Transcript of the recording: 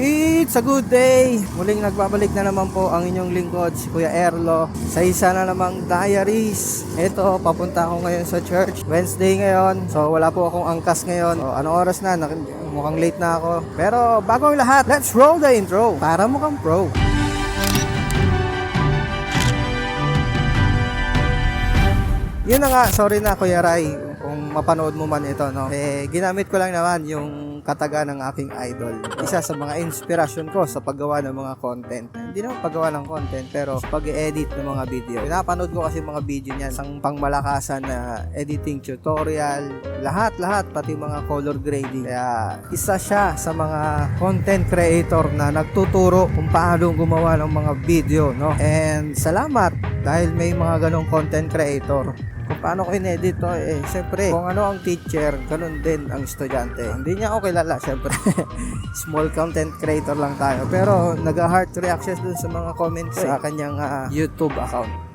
It's a good day! Muling nagbabalik na naman po ang inyong lingkod, si Kuya Erlo, sa isa na namang diaries. Ito, papunta ako ngayon sa church. Wednesday ngayon, so wala po akong angkas ngayon. So, anong oras na? Mukhang late na ako. Pero bago ang lahat, let's roll the intro para mukhang pro. Yun na nga, sorry na Kuya Rai kung mapanood mo man ito, no? Eh, ginamit ko lang naman yung kataga ng aking idol. Isa sa mga inspirasyon ko sa paggawa ng mga content. Hindi naman paggawa ng content, pero pag-edit ng mga video. Pinapanood ko kasi mga video niyan, isang pangmalakasan na editing tutorial, lahat-lahat, pati mga color grading. Kaya isa siya sa mga content creator na nagtuturo kung paano gumawa ng mga video, no? And salamat dahil may mga ganong content creator kung paano ko in-edit to, eh, syempre, kung ano ang teacher, ganun din ang estudyante. Hindi niya ako kilala, syempre. Small content creator lang tayo. Pero, nag-heart reactions dun sa mga comments sa kanyang ah, YouTube account.